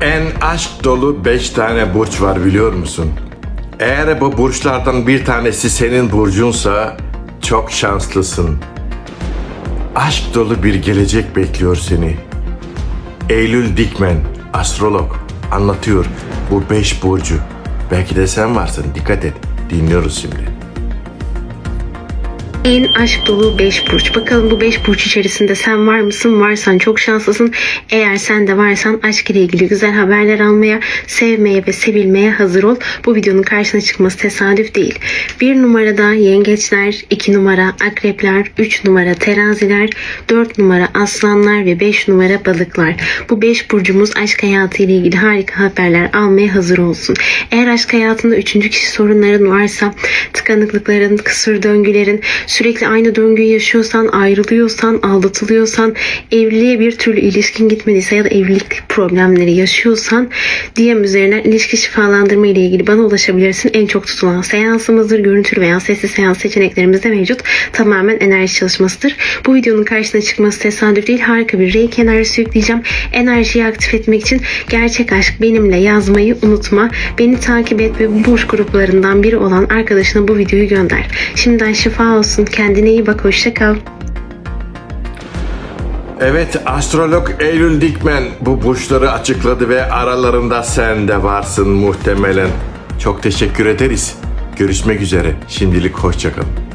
En aşk dolu 5 tane burç var biliyor musun? Eğer bu burçlardan bir tanesi senin burcunsa çok şanslısın. Aşk dolu bir gelecek bekliyor seni. Eylül Dikmen, astrolog, anlatıyor bu 5 burcu. Belki de sen varsın, dikkat et. Dinliyoruz şimdi. En aşk dolu 5 burç. Bakalım bu 5 burç içerisinde sen var mısın? Varsan çok şanslısın. Eğer sen de varsan aşk ile ilgili güzel haberler almaya, sevmeye ve sevilmeye hazır ol. Bu videonun karşına çıkması tesadüf değil. 1 numarada yengeçler, 2 numara akrepler, 3 numara teraziler, 4 numara aslanlar ve 5 numara balıklar. Bu 5 burcumuz aşk hayatı ile ilgili harika haberler almaya hazır olsun. Eğer aşk hayatında 3. kişi sorunların varsa, tıkanıklıkların, kısır döngülerin, sürekli aynı döngüyü yaşıyorsan, ayrılıyorsan, aldatılıyorsan, evliliğe bir türlü ilişkin gitmediyse ya da evlilik problemleri yaşıyorsan DM üzerinden ilişki şifalandırma ile ilgili bana ulaşabilirsin. En çok tutulan seansımızdır. Görüntülü veya sesli seans seçeneklerimiz de mevcut. Tamamen enerji çalışmasıdır. Bu videonun karşısına çıkması tesadüf değil. Harika bir reiki enerjisi yükleyeceğim. Enerjiyi aktif etmek için gerçek aşk benimle yazmayı unutma. Beni takip et ve bu burç gruplarından biri olan arkadaşına bu videoyu gönder. Şimdiden şifa olsun. Kendine iyi bak. Hoşça kal. Evet, astrolog Eylül Dikmen bu burçları açıkladı ve aralarında sen de varsın muhtemelen. Çok teşekkür ederiz. Görüşmek üzere. Şimdilik hoşçakalın.